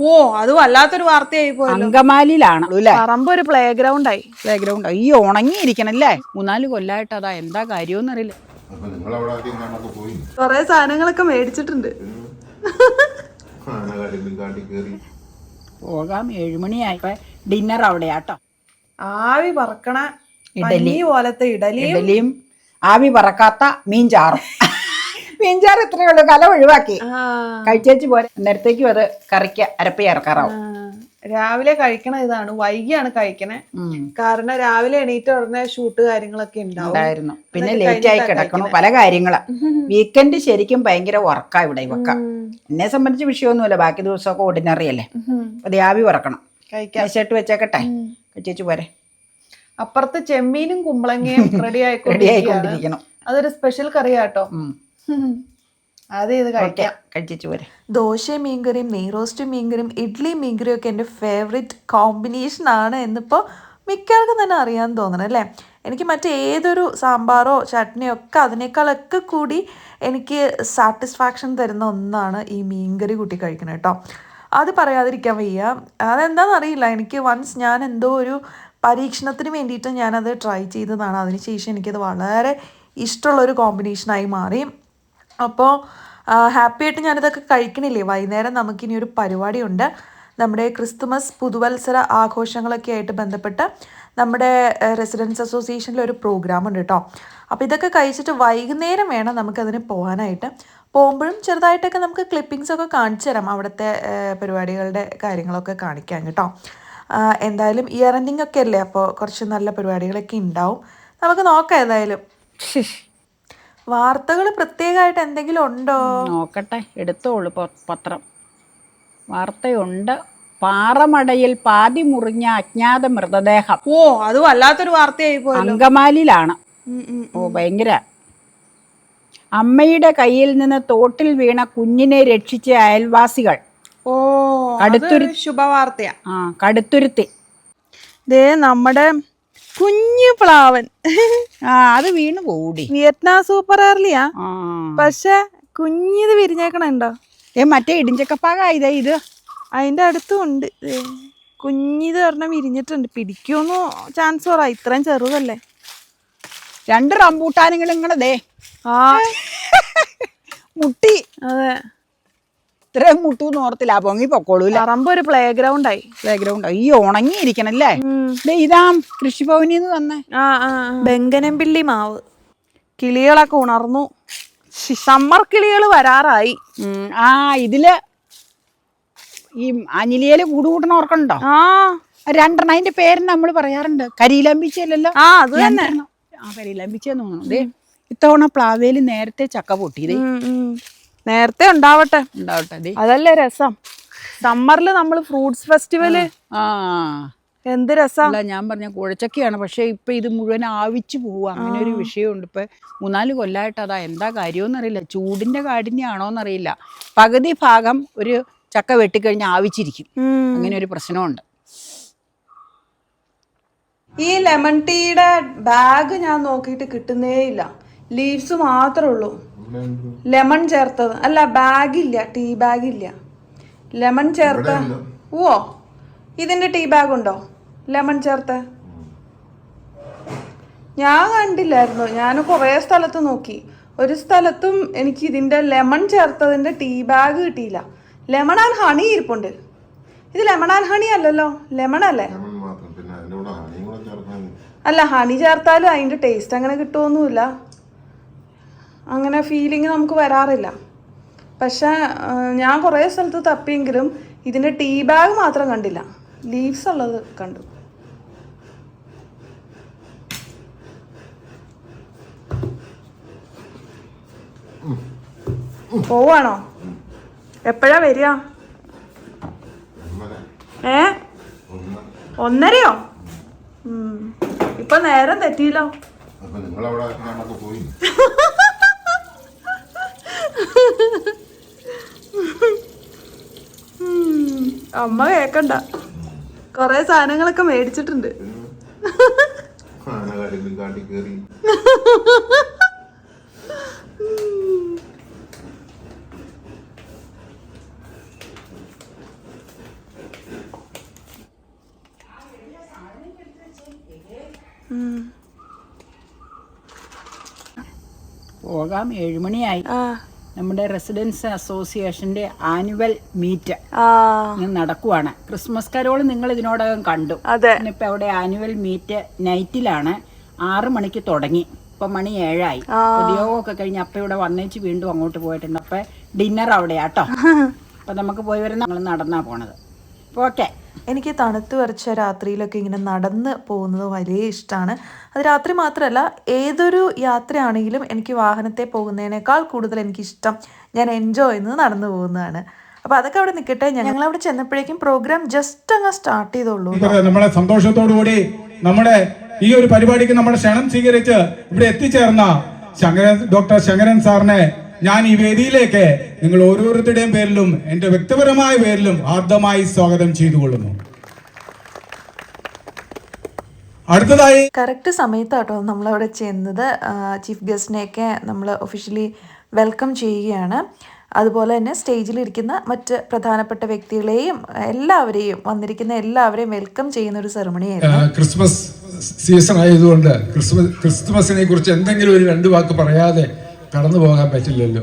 ഓ അത് വല്ലാത്തൊരു വാർത്തയായി പോയല്ലോ അങ്കമാലിയിലാണ് അല്ലേ? പറമ്പ് ഒരു പ്ലേ ഗ്രൗണ്ട് ആയി. പ്ലേ ഗ്രൗണ്ട് ഈ ഉണങ്ങിയിരിക്കണം അല്ലേ? മൂന്നാൽ കൊല്ലായിട്ട് അതാ എന്താ കാര്യമെന്ന് അറിയില്ല. പോയി? കൊറേ സാധനങ്ങളൊക്കെ മേടിച്ചിട്ടുണ്ട്. പോകാം ഏഴുമണിയായി. ഡിന്നർ അവിടെയാട്ടോ. ആവി പറക്കണ ഇഡലി. പോലത്തെ ഇഡലിയും ഇഡലിയും ആവി പറക്കാത്ത മീൻ ചാറും. മീൻ ചാറ് ഇത്രയേ ഉള്ളൂ. കല ഒഴിവാക്കി. കഴിച്ചു കഴിച്ചേച്ച് പോരെ. നേരത്തേക്കും അത് കറിക്ക് അരപ്പി ഇറക്കാറാവും രാവിലെ കഴിക്കണ ഇതാണ്. വൈകിയാണ് കഴിക്കണേ. കാരണം രാവിലെ എണീറ്റ് ഉടനെ ഷൂട്ട് കാര്യങ്ങളൊക്കെ ഉണ്ടാവും. ഉണ്ടായിരുന്നു. പിന്നെ ലേറ്റ് ആയി കിടക്കണു പല കാര്യങ്ങളാ. വീക്കെൻഡ് ശരിക്കും ഭയങ്കര വർക്കാ ഇവിടെ ഇവക്ക. എന്നെ സംബന്ധിച്ച് വിഷയമൊന്നുമില്ല. ബാക്കി ദിവസമൊക്കെ ഓർഡിനറി അല്ലേ? ഉം. അത് ആവി പറക്കണം കഴിക്കാം. വെച്ചേക്കട്ടെ. കഴിച്ചേച്ച് പോരെ. അപ്പുറത്ത് ചെമ്മീനും കുമ്പളങ്ങയും റെഡി റെഡി ആയിക്കൊണ്ടിരിക്കണം. അതൊരു സ്പെഷ്യൽ കറിയാട്ടോ. അത് ഇത് നെയ് കഴിക്കാം കഴിച്ചേച്ച് പോരെ. ദോശയും മീൻകറിയും ഇഡ്ലി മീൻകറിയും ഇഡ്ഡലിയും മീൻകറിയും ഒക്കെ എന്റെ ഫേവറേറ്റ് കോമ്പിനേഷൻ ആണ് എന്നിപ്പോൾ മിക്കവർക്കും തന്നെ അറിയാൻ തോന്നണം അല്ലേ? എനിക്ക് മറ്റേതൊരു സാമ്പാറോ ചട്നിയോ ഒക്കെ അതിനേക്കാളൊക്കെ കൂടി എനിക്ക് സാറ്റിസ്ഫാക്ഷൻ തരുന്ന ഒന്നാണ് ഈ മീൻകറി കൂട്ടി കഴിക്കണം കേട്ടോ. അത് പറയാതിരിക്കാൻ വയ്യ. അതെന്താണെന്ന് അറിയില്ല. എനിക്ക് വൺസ് ഞാൻ എന്തോ ഒരു പരീക്ഷണത്തിന് വേണ്ടിയിട്ട് ഞാനത് ട്രൈ ചെയ്തതാണ്. അതിനുശേഷം എനിക്കത് വളരെ ഇഷ്ടമുള്ളൊരു കോമ്പിനേഷനായി മാറി. അപ്പോൾ ഹാപ്പി ആയിട്ട് ഞാനിതൊക്കെ കഴിക്കണില്ലേ? വൈകുന്നേരം നമുക്കിനി ഒരു പരിപാടിയുണ്ട്. നമ്മുടെ ക്രിസ്തുമസ് പുതുവത്സര ആഘോഷങ്ങളൊക്കെ ആയിട്ട് ബന്ധപ്പെട്ട് നമ്മുടെ റെസിഡൻസ് അസോസിയേഷനിൽ ഒരു പ്രോഗ്രാം ഉണ്ട് കേട്ടോ. അപ്പോൾ ഇതൊക്കെ കഴിച്ചിട്ട് വൈകുന്നേരം വേണം നമുക്കതിന് പോകാനായിട്ട്. പോകുമ്പോഴും ചെറുതായിട്ടൊക്കെ നമുക്ക് ക്ലിപ്പിങ്സ് ഒക്കെ കാണിച്ചു തരാം അവിടുത്തെ പരിപാടികളുടെ കാര്യങ്ങളൊക്കെ കാണിക്കാൻ കേട്ടോ. എന്തായാലും ഇയർ എൻഡിങ് ഒക്കെ അല്ലേ? അപ്പോൾ കുറച്ച് നല്ല പരിപാടികളൊക്കെ ഉണ്ടാവും. നമുക്ക് നോക്കാം ഏതായാലും വാർത്തകൾ പ്രത്യേകമായിട്ട് എന്തെങ്കിലും ഉണ്ടോ? നോക്കട്ടെ എടുത്തോളൂ പത്രം. വാർത്തയുണ്ട്. പാറമടയിൽ പാതി മുറിഞ്ഞ അജ്ഞാത മൃതദേഹം. ഓ അത് വല്ലാത്തൊരു വാർത്തയായി അങ്കമാലിയിലാണ്. ഓ ഭയങ്കര. അമ്മയുടെ കയ്യിൽ നിന്ന് തോട്ടിൽ വീണ കുഞ്ഞിനെ രക്ഷിച്ച അയൽവാസികൾ. ഓ കടുത്തുരു- ശുഭവാർത്തയാ. ആ കടുത്തുരുത്തി. ദേ നമ്മുടെ കുഞ്ഞു പ്ലാവൻ. ആ അത് വീണ് പോടി വിയറ്റ്നാം സൂപ്പർ ഏർലിയാ പക്ഷെ കുഞ്ഞിത് വിരിഞ്ഞേക്കണുണ്ടോ? ഏ മറ്റേ ഇടിഞ്ചക്കപ്പാക ഇതേ. ഇത് അതിന്റെ അടുത്തും ഉണ്ട്. കുഞ്ഞിത് പറഞ്ഞ വിരിഞ്ഞിട്ടുണ്ട്. പിടിക്കുമെന്ന് ചാൻസ് കുറവാ. ഇത്രയും ചെറുതല്ലേ. രണ്ട് റംബൂട്ടാനുകളും ദേ. ആ. മുട്ടി. അതെ. ഇത്രയും മുട്ടൂന്ന് ഓർത്തില്ല. പൊങ്ങി പൊക്കോളൂല പറമ്പ് ഒരു പ്ലേ ഗ്രൗണ്ട് ആയി. പ്ലേ ഗ്രൗണ്ട് ഈ ഉണങ്ങിയിരിക്കണല്ലേ? ഉം. ദേ ഇതാ കൃഷിഭവനിൽ നിന്ന് തന്നെ ആ ആ. ബെങ്കനമ്പിള്ളി മാവ്. കിളികളൊക്കെ ഉണർന്നു. സമ്മർ കിളികൾ വരാറായി. ആ ഇതിൽ ഈ അനിലിയൽ കൂടുകൂട്ടണ ഓർക്കണ്ടോ ആ. രണ്ടെണ്ണം. അതിന്റെ പേര് നമ്മൾ പറയാറുണ്ട്. കരിയിലമ്പിച്ചല്ലോ ആ അത് തന്നെ. ആ കരിയിലമ്പിച്ചെന്ന് തോന്നുന്നു. ദേ ഇത്തവണ പ്ലാവേൽ നേരത്തെ ചക്ക പൊട്ടിയതേ. നേരത്തെ ഉണ്ടാവട്ടെ. ഉണ്ടാവട്ടെ അതല്ലേ രസം. സമ്മറിൽ നമ്മൾ ഫ്രൂട്ട്സ് ഫെസ്റ്റിവൽ ആ. എന്ത് രസം? അല്ല ഞാൻ പറഞ്ഞ കുഴച്ചക്കയാണ്. പക്ഷെ ഇപ്പൊ ഇത് മുഴുവൻ ആവിച്ചു പോവുക അങ്ങനെ ഒരു വിഷയമുണ്ട്. ഇപ്പൊ മൂന്നാൽ കൊല്ലായിട്ട് അതാ. എന്താ കാര്യമെന്ന് അറിയില്ല ചൂടിന്റെ കാഠിന്യാണോന്നറിയില്ല. പകുതി ഭാഗം ഒരു ചക്ക വെട്ടിക്കഴിഞ്ഞ് ആവിച്ചിരിക്കും. അങ്ങനെ ഒരു പ്രശ്നമുണ്ട്. ഈ ലെമൺ ടീയുടെ ബാഗ് ഞാൻ നോക്കിയിട്ട് കിട്ടുന്നേ ഇല്ല ലീവ്സ് മാത്രമേ ഉള്ളൂ. ലെമൺ ചേർത്തത്. അല്ല ബാഗില്ല ടീ ബാഗില്ല ലെമൺ ചേർത്ത. ഓ ഇതിന്റെ ടീ ബാഗ് ഉണ്ടോ? ലെമൺ ചേർത്ത. ഞാൻ കണ്ടില്ലായിരുന്നു. ഞാൻ കുറേ സ്ഥലത്ത് നോക്കി. ഒരു സ്ഥലത്തും എനിക്ക് ഇതിന്റെ ലെമൺ ചേർത്തതിന്റെ ടീ ബാഗ് കിട്ടിയില്ല. ലെമൺ ആൻഡ് ഹണി ഇരിപ്പുണ്ട്. ഇത് ലെമൺ ആൻഡ് ഹണി അല്ലല്ലോ. ലെമൺ അല്ലേ? അല്ല ഹണി ചേർത്താലും അതിന്റെ ടേസ്റ്റ് അങ്ങനെ കിട്ടുമൊന്നുമില്ല അങ്ങനെ ഫീലിംഗ് നമുക്ക് വരാറില്ല. പക്ഷേ ഞാൻ കുറേ സ്ഥലത്ത് തപ്പിയെങ്കിലും ഇതിന്റെ ടീ ബാഗ് മാത്രം കണ്ടില്ല. ലീവ്സ് ഉള്ളത് കണ്ടു. പോവാണോ? എപ്പോഴാ വരിക? ഏ? ഒന്നരയോ. ഇപ്പൊ നേരം തെറ്റിയില്ലോ. പോയി. അമ്മ കേക്കണ്ട. കൊറേ സാധനങ്ങളൊക്കെ മേടിച്ചിട്ടുണ്ട്. പോകാം. ഏഴുമണിയായി. ആ. നമ്മുടെ റെസിഡൻസ് അസോസിയേഷന്റെ ആനുവൽ മീറ്റ് നടക്കുവാണ്. ക്രിസ്മസ് കരോൾ നിങ്ങൾ ഇതിനോടകം കണ്ടു. ഇന്നിപ്പോ അവിടെ ആനുവൽ മീറ്റ് നൈറ്റിലാണ്. ആറു മണിക്ക് തുടങ്ങി. ഇപ്പൊ മണി ഏഴായി. ഉദ്യോഗമൊക്കെ കഴിഞ്ഞ് അപ്പ ഇവിടെ വന്നേച്ച് വീണ്ടും അങ്ങോട്ട് പോയിട്ടുണ്ട്. അപ്പൊ ഡിന്നർ അവിടെയാട്ടോ. അപ്പൊ നമുക്ക് പോയി വരുന്ന നമ്മൾ നടന്നാ പോണത്. ഓക്കെ. എനിക്ക് തണുത്ത് വരച്ച രാത്രിയിലൊക്കെ ഇങ്ങനെ നടന്ന് പോകുന്നത് വലിയ ഇഷ്ടമാണ് അത് രാത്രി മാത്രമല്ല ഏതൊരു യാത്രയാണെങ്കിലും എനിക്ക് വാഹനത്തെ പോകുന്നതിനേക്കാൾ കൂടുതൽ എനിക്കിഷ്ടം ഞാൻ എൻജോയ് ചെയ്യുന്നത് നടന്നു പോകുന്നതാണ്. അപ്പൊ അതൊക്കെ അവിടെ നിൽക്കട്ടെ. ഞങ്ങൾ അവിടെ ചെന്നപ്പോഴേക്കും പ്രോഗ്രാം ജസ്റ്റ് അങ്ങ് സ്റ്റാർട്ട് ചെയ്തോളൂ നമ്മുടെ സന്തോഷത്തോടു കൂടി നമ്മുടെ ഈ ഒരു പരിപാടിക്ക് നമ്മുടെ ക്ഷണം സ്വീകരിച്ച് ഇവിടെ എത്തിച്ചേർന്ന ശങ്കരൻ ഡോക്ടർ ശങ്കരൻ സാറിനെ ഞാൻ ഈ വേദിയിലേക്ക് നിങ്ങൾ ഓരോരുത്തരുടെയും പേരിലും എന്റെ വ്യക്തിപരമായ പേരിലും ആർദ്രമായി സ്വാഗതം ചെയ്തുകൊള്ളുന്നു. അടുത്തതായി കറക്റ്റ് സമയത്താട്ടോ നമ്മളവിടെ ചെന്നത്. ചീഫ് ഗസ്റ്റിനെയൊക്കെ നമ്മൾ ഒഫീഷ്യലി വെൽക്കം ചെയ്യുകയാണ്. അതുപോലെ തന്നെ സ്റ്റേജിലിരിക്കുന്ന മറ്റ് പ്രധാനപ്പെട്ട വ്യക്തികളെയും എല്ലാവരെയും വന്നിരിക്കുന്ന എല്ലാവരെയും വെൽക്കം ചെയ്യുന്ന ഒരു സെറമണിയായിരുന്നു ക്രിസ്മസ് സീസൺ ആയതുകൊണ്ട് ക്രിസ്മസ് ക്രിസ്മസിനെ കുറിച്ച് എന്തെങ്കിലും ഒരു രണ്ട് വാക്ക് പറയാതെ കടന്നു പോകാൻ പറ്റില്ലല്ലോ.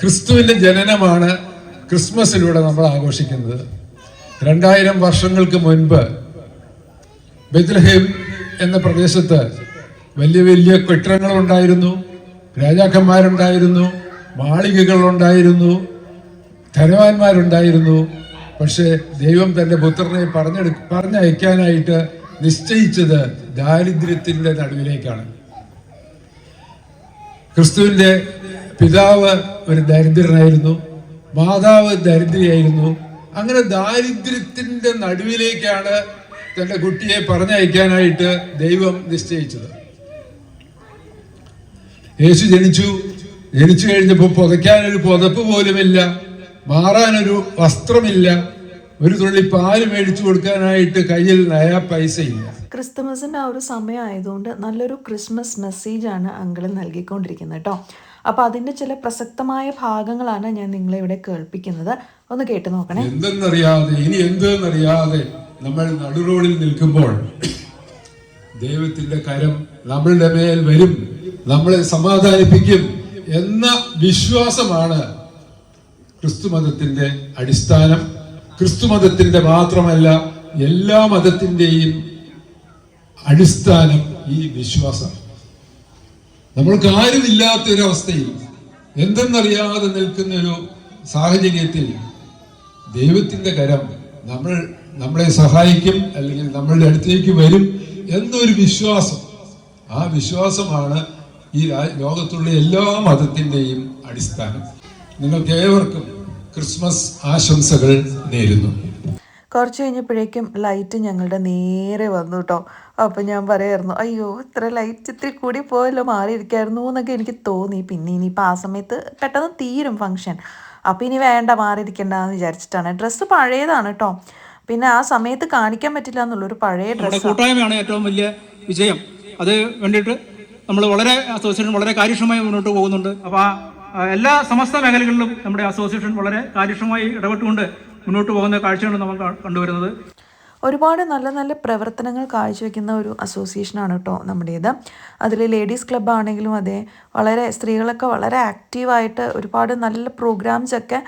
ക്രിസ്തുവിന്റെ ജനനമാണ് ക്രിസ്മസിലൂടെ നമ്മൾ ആഘോഷിക്കുന്നത്. രണ്ടായിരം വർഷങ്ങൾക്ക് മുൻപ് ബെത്ലഹേം എന്ന പ്രദേശത്ത് വലിയ വലിയ കെട്ടിടങ്ങളുണ്ടായിരുന്നു. രാജാക്കന്മാരുണ്ടായിരുന്നു മാളികകളുണ്ടായിരുന്നു ധനവാന്മാരുണ്ടായിരുന്നു. പക്ഷേ ദൈവം തന്റെ പുത്രനെ പറഞ്ഞെടു പറഞ്ഞയക്കാനായിട്ട് നിശ്ചയിച്ചത് ദാരിദ്ര്യത്തിന്റെ നടുവിലേക്കാണ്. ക്രിസ്തുവിന്റെ പിതാവ് ഒരു ദരിദ്രനായിരുന്നു മാതാവ് ദരിദ്രയായിരുന്നു. അങ്ങനെ ദാരിദ്ര്യത്തിന്റെ നടുവിലേക്കാണ് തന്റെ കുട്ടിയെ പറഞ്ഞയക്കാനായിട്ട് ദൈവം നിശ്ചയിച്ചത്. യേശു ജനിച്ചു. ജനിച്ചു കഴിഞ്ഞപ്പോൾ പുതയ്ക്കാനൊരു പുതപ്പ് പോലുമില്ല മാറാനൊരു വസ്ത്രമില്ല ഒരു തുള്ളി പാൽ മേടിച്ചു കൊടുക്കാനായിട്ട് കയ്യിൽ നയാ പൈസയില്ല. ക്രിസ്തുമസിന്റെ ആ ഒരു സമയമായതുകൊണ്ട് നല്ലൊരു ക്രിസ്മസ് മെസ്സേജാണ് അങ്കിൾ നൽകിക്കൊണ്ടിരിക്കുന്നത് കേട്ടോ. അപ്പോൾ അതിന്റെ ചില പ്രസക്തമായ ഭാഗങ്ങളാണ് ഞാൻ നിങ്ങളെ ഇവിടെ കേൾപ്പിക്കുന്നത്. ഒന്ന് കേട്ട് നോക്കണേ. എന്തെന്നറിയാതെ ഇനി എന്തെന്നറിയാതെ നമ്മൾ നടുറോഡിൽ നിൽക്കുമ്പോൾ ദൈവത്തിന്റെ കരം നമ്മളുടെ മേൽ വരും നമ്മളെ സമാധാനിപ്പിക്കും എന്ന വിശ്വാസമാണ് ക്രിസ്തുമതത്തിന്റെ അടിസ്ഥാനം. ക്രിസ്തുമതത്തിന്റെ മാത്രമല്ല എല്ലാ മതത്തിന്റെയും അടിസ്ഥാനം ഈ വിശ്വാസം നമ്മൾക്ക് ആരുമില്ലാത്ത ഒരു അവസ്ഥയിൽ എന്തെന്നറിയാതെ നിൽക്കുന്ന ഒരു സാഹചര്യത്തിൽ ദൈവത്തിന്റെ കരം നമ്മൾ നമ്മളെ സഹായിക്കും അല്ലെങ്കിൽ നമ്മളുടെ അടുത്തേക്ക് വരും എന്നൊരു വിശ്വാസം. ആ വിശ്വാസമാണ് ഈ ലോകത്തുള്ള എല്ലാ മതത്തിന്റെയും അടിസ്ഥാനം. നിങ്ങൾക്ക് ഏവർക്കും ക്രിസ്മസ് ആശംസകൾ നേരുന്നു. കുറച്ച് കഴിഞ്ഞപ്പോഴേക്കും ലൈറ്റ് ഞങ്ങളുടെ നേരെ വന്നു കേട്ടോ അപ്പം ഞാൻ പറയായിരുന്നു അയ്യോ ഇത്ര ലൈറ്റ് ഇത്തിരി കൂടി പോയല്ലോ മാറിയിരിക്കായിരുന്നു എന്നൊക്കെ എനിക്ക് തോന്നി. പിന്നെ ഇനിയിപ്പോൾ ആ സമയത്ത് പെട്ടെന്ന് തീരും ഫംഗ്ഷൻ അപ്പം ഇനി വേണ്ട മാറിയിരിക്കണ്ടെന്ന് വിചാരിച്ചിട്ടാണ്. ഡ്രസ്സ് പഴയതാണ് കേട്ടോ പിന്നെ ആ സമയത്ത് കാണിക്കാൻ പറ്റില്ല എന്നുള്ളൊരു പഴയ ഡ്രസ്സ് കൂട്ടായ്മയാണ് ഏറ്റവും വലിയ വിജയം. അത് വേണ്ടിയിട്ട് നമ്മൾ വളരെ അസോസിയേഷൻ വളരെ കാര്യക്ഷമമായി മുന്നോട്ട് പോകുന്നുണ്ട്. അപ്പോൾ ആ എല്ലാ സമസ്ത മേഖലകളിലും നമ്മുടെ അസോസിയേഷൻ വളരെ കാര്യക്ഷമമായി ഇടപെട്ടുകൊണ്ട് മുന്നോട്ട് പോകുന്ന കാഴ്ചയാണ് നമ്മൾ കണ്ടുവരുന്നത്. ഒരുപാട് നല്ല നല്ല പ്രവർത്തനങ്ങൾ കാഴ്ചവെക്കുന്ന ഒരു അസോസിയേഷനാണ് കേട്ടോ നമ്മുടേത്. അതിൽ ലേഡീസ് ക്ലബ്ബ് ആണെങ്കിലും അതെ വളരെ സ്ത്രീകളൊക്കെ വളരെ ആക്റ്റീവായിട്ട് ഒരുപാട് നല്ല പ്രോഗ്രാംസ് ഒക്കെ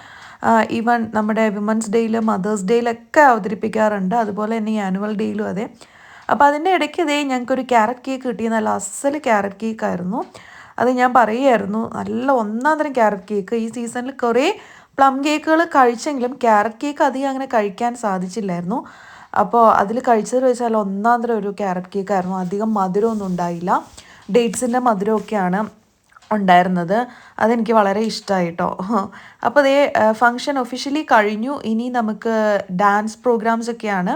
ഈവൻ നമ്മുടെ വിമൻസ് ഡേയിൽ മദേഴ്സ് ഡേയിലൊക്കെ അവതരിപ്പിക്കാറുണ്ട്. അതുപോലെ തന്നെ ഈ ആനുവൽ ഡേയിലും അതെ. അപ്പോൾ അതിന്റെ ഇടയ്ക്ക് ഇതേ ഞങ്ങൾക്കൊരു ക്യാരറ്റ് കേക്ക് കിട്ടി നല്ല അസൽ ക്യാരറ്റ് കേക്ക് ആയിരുന്നു അത് ഞാൻ പറയുമായിരുന്നു നല്ല ഒന്നാം തരം ക്യാരറ്റ് കേക്ക്. ഈ സീസണിൽ കുറേ പ്ലം കേക്കുകൾ കഴിച്ചെങ്കിലും ക്യാരറ്റ് കേക്ക് അധികം അങ്ങനെ കഴിക്കാൻ സാധിച്ചില്ലായിരുന്നു. അപ്പോൾ അതിൽ കഴിച്ചത് വെച്ചാൽ ഒന്നാം തരം ഒരു ക്യാരറ്റ് കേക്ക് ആയിരുന്നു അധികം മധുരമൊന്നും ഉണ്ടായില്ല. ഡേറ്റ്സിന്റെ മധുരമൊക്കെയാണ് ഉണ്ടായിരുന്നത്. അതെനിക്ക് വളരെ ഇഷ്ടമായി കേട്ടോ അപ്പോൾ അതേ ഫങ്ഷൻ ഒഫീഷ്യലി കഴിഞ്ഞു. ഇനി നമുക്ക് ഡാൻസ് പ്രോഗ്രാംസ് ഒക്കെയാണ്.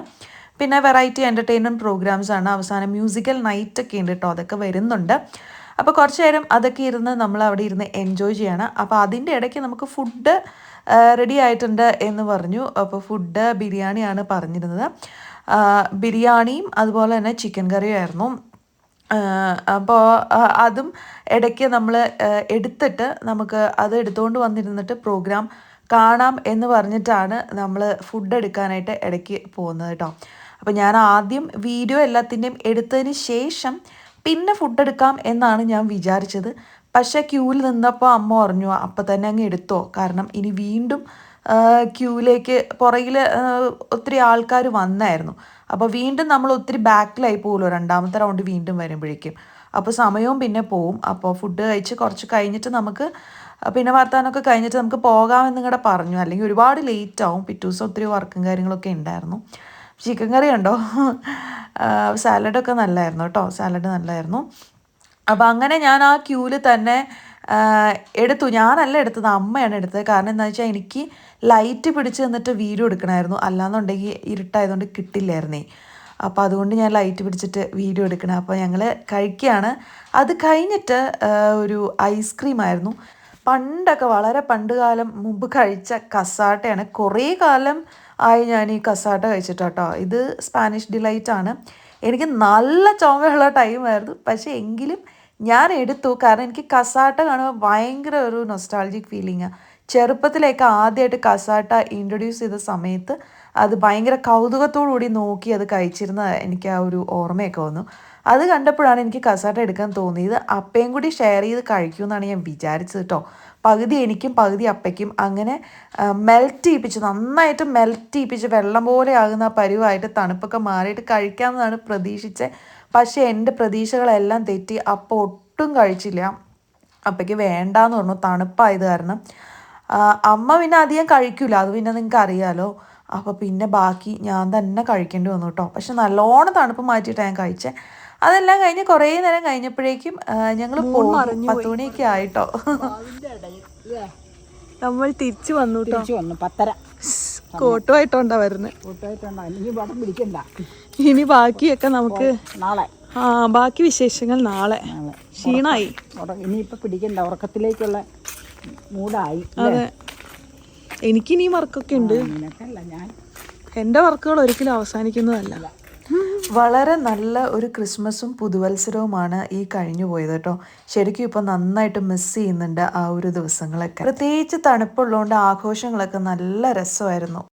പിന്നെ വെറൈറ്റി എന്റർടൈൻമെന്റ് പ്രോഗ്രാംസ് ആണ്. അവസാനം മ്യൂസിക്കൽ നൈറ്റ് ഒക്കെ ഉണ്ട് കേട്ടോ. അതൊക്കെ വരുന്നുണ്ട്. അപ്പോൾ കുറച്ച് നേരം അതൊക്കെ ഇരുന്ന് നമ്മൾ അവിടെ ഇരുന്ന് എൻജോയ് ചെയ്യണം. അപ്പോൾ അതിന്റെ ഇടയ്ക്ക് നമുക്ക് ഫുഡ് റെഡി ആയിട്ടുണ്ട് എന്ന് പറഞ്ഞു. അപ്പോൾ ഫുഡ് ബിരിയാണിയാണ് പറഞ്ഞിരുന്നത്. ബിരിയാണിയും അതുപോലെ തന്നെ ചിക്കൻ കറിയും ആയിരുന്നു. അപ്പോൾ അതും ഇടയ്ക്ക് നമ്മൾ എടുത്തിട്ട് നമുക്ക് അത് എടുത്തുകൊണ്ട് വന്നിരുന്നിട്ട് പ്രോഗ്രാം കാണാം എന്ന് പറഞ്ഞിട്ടാണ് നമ്മൾ ഫുഡ് എടുക്കാനായിട്ട് ഇടയ്ക്ക് പോകുന്നത് കേട്ടോ. അപ്പോൾ ഞാൻ ആദ്യം വീഡിയോ എല്ലാത്തിന്റെയും എടുത്തതിന് ശേഷം പിന്നെ ഫുഡ് എടുക്കാം എന്നാണ് ഞാൻ വിചാരിച്ചത്. പക്ഷേ ക്യൂവിൽ നിന്നപ്പോൾ അമ്മ പറഞ്ഞു അപ്പം തന്നെ അങ്ങ് എടുത്തോ. കാരണം ഇനി വീണ്ടും ക്യൂവിലേക്ക് പുറകിൽ ഒത്തിരി ആൾക്കാർ വന്നായിരുന്നു. അപ്പോൾ വീണ്ടും നമ്മൾ ഒത്തിരി ബാക്കിലായി പോകുമല്ലോ രണ്ടാമത്തെ റൗണ്ട് വീണ്ടും വരുമ്പോഴേക്കും. അപ്പോൾ സമയവും പിന്നെ പോവും. അപ്പോൾ ഫുഡ് കഴിച്ച് കുറച്ച് കഴിഞ്ഞിട്ട് നമുക്ക് പിന്നെ വർത്താനമൊക്കെ കഴിഞ്ഞിട്ട് നമുക്ക് പോകാമെന്നും കൂടെ പറഞ്ഞു. അല്ലെങ്കിൽ ഒരുപാട് ലേറ്റ് ആവും. പിറ്റേ ദിവസം ഒത്തിരി വർക്കും കാര്യങ്ങളൊക്കെ ഉണ്ടായിരുന്നു ചിക്കൻ കറി ഉണ്ടോ സാലഡൊക്കെ നല്ലായിരുന്നു കേട്ടോ. സാലഡ് നല്ലായിരുന്നു. അപ്പോൾ അങ്ങനെ ഞാൻ ആ ക്യൂവിൽ തന്നെ എടുത്തു. ഞാനല്ല എടുത്തത് അമ്മയാണ് എടുത്തത്. കാരണം എന്താ വെച്ചാൽ എനിക്ക് ലൈറ്റ് പിടിച്ച് നിന്നിട്ട് വീഡിയോ എടുക്കണമായിരുന്നു അല്ലാന്നുണ്ടെങ്കിൽ ഇരുട്ടായതുകൊണ്ട് കിട്ടില്ലായിരുന്നേ. അപ്പോൾ അതുകൊണ്ട് ഞാൻ ലൈറ്റ് പിടിച്ചിട്ട് വീഡിയോ എടുക്കണം. അപ്പോൾ ഞങ്ങൾ കഴിക്കുകയാണ് അത് കഴിഞ്ഞിട്ട് ഒരു ഐസ്ക്രീം ആയിരുന്നു. പണ്ടൊക്കെ വളരെ പണ്ട് കാലം മുമ്പ് കഴിച്ച കസാട്ടയാണ്. കുറേ കാലം ആയി ഞാൻ ഈ കസാട്ട കഴിച്ചിട്ട് ഇത് സ്പാനിഷ് ഡിലൈറ്റ് ആണ്. എനിക്ക് നല്ല ചുമയുള്ള ടൈമായിരുന്നു പക്ഷേ എങ്കിലും ഞാൻ എടുത്തു. കാരണം എനിക്ക് കസാട്ട കാണുമ്പോൾ ഭയങ്കര ഒരു നൊസ്റ്റാൾജിക് ഫീലിംഗ് ചെറുപ്പത്തിലേക്ക് ആദ്യമായിട്ട് കസാട്ട ഇൻട്രൊഡ്യൂസ് ചെയ്ത സമയത്ത് അത് ഭയങ്കര കൗതുകത്തോടു കൂടി നോക്കി അത് കഴിച്ചിരുന്ന എനിക്ക് ആ ഒരു ഓർമ്മയൊക്കെ വന്നു. അത് കണ്ടപ്പോഴാണ് എനിക്ക് കസാട്ട എടുക്കാൻ തോന്നിയത്. അപ്പയും കൂടി ഷെയർ ചെയ്ത് കഴിക്കുമെന്നാണ് ഞാൻ വിചാരിച്ചത് കേട്ടോ പകുതി എനിക്കും പകുതി അപ്പയ്ക്കും അങ്ങനെ മെൽറ്റ് ചെയ്യിപ്പിച്ച് നന്നായിട്ട് മെൽറ്റ് ചെയ്യിപ്പിച്ച് വെള്ളം പോലെ ആകുന്ന ആ പരുവായിട്ട് തണുപ്പൊക്കെ മാറിയിട്ട് കഴിക്കാമെന്നാണ് പ്രതീക്ഷിച്ചത്. പക്ഷേ എന്റെ പ്രതീക്ഷകളെല്ലാം തെറ്റി. അപ്പോൾ ഒട്ടും കഴിച്ചില്ല. അപ്പയ്ക്ക് വേണ്ടാന്ന് പറഞ്ഞു. തണുപ്പായത് കാരണം. അമ്മ പിന്നെ അധികം കഴിക്കില്ല അത് പിന്നെ നിങ്ങൾക്ക് അറിയാലോ. അപ്പോൾ പിന്നെ ബാക്കി ഞാൻ തന്നെ കഴിക്കേണ്ടി വന്നു കേട്ടോ പക്ഷെ നല്ലോണം തണുപ്പ് മാറ്റിയിട്ടാണ് ഞാൻ കഴിച്ചത് അതെല്ലാം കഴിഞ്ഞ് കുറേ നേരം കഴിഞ്ഞപ്പോഴേക്കും ഞങ്ങൾ പത്ത് മണിയൊക്കെ ആയിട്ടോ നമ്മൾ തിരിച്ചു വന്നു കേട്ടോ തിരിച്ചു വന്നു. പത്തര. കോട്ടുമായിട്ടോണ്ടാ വരുന്നത് കൂട്ടായിട്ടുണ്ടോ ഇനി വടം പിടിക്കണ്ട. ഇനി ബാക്കിയൊക്കെ നമുക്ക് നാളെ. ആ ബാക്കി വിശേഷങ്ങൾ നാളെ. ക്ഷീണായി. ഉറ- ഇനിയിപ്പോ പിടിക്കണ്ട. ഉറക്കത്തിലേക്കുള്ള മൂടായി അതെ. എനിക്കിനി വർക്കൊക്കെ ഉണ്ട്. നിനക്കല്ല ഞാൻ. എന്റെ വർക്കുകൾ ഒരിക്കലും അവസാനിക്കുന്നതല്ല. വളരെ നല്ല ഒരു ക്രിസ്മസും പുതുവത്സരവുമാണ് ഈ കഴിഞ്ഞു പോയത് കേട്ടോ. ശരിക്കും ഇപ്പോൾ നന്നായിട്ട് മിസ് ചെയ്യുന്നുണ്ട് ആ ഒരു ദിവസങ്ങളൊക്കെ. പ്രത്യേകിച്ച് തണുപ്പുള്ളതുകൊണ്ട് ആഘോഷങ്ങളൊക്കെ നല്ല രസമായിരുന്നു.